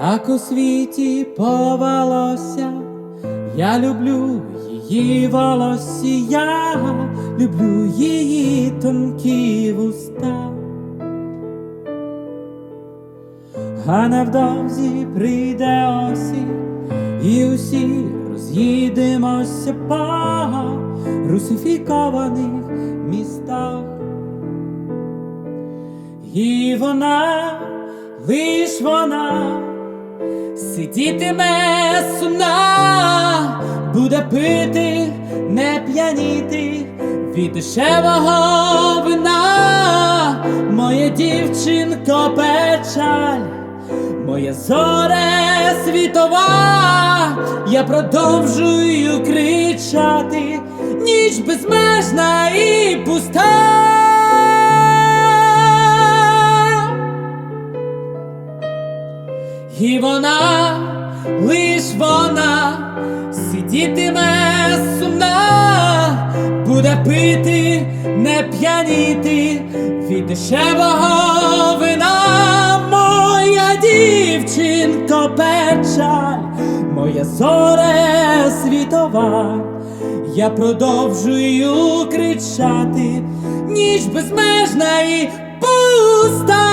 як у світі повелося, я люблю її волосся, я люблю її тонкі вуста. А невдовзі прийде осінь, і усі роз'їдемося по русифікованих містах. І вона, лиш вона, сидітиме сумна, буде пити, не п'яніти. Від дешевого вина, моя дівчинко печаль, моя зоре світова, я продовжую кричати, ніч безмежна і пуста. І вона, лиш вона, сидітиме сумна, буде пити, не п'яніти від дешевого вина, моя дівчинко печаль, моя зоре світова, я продовжую кричати, ніч безмежна і пуста.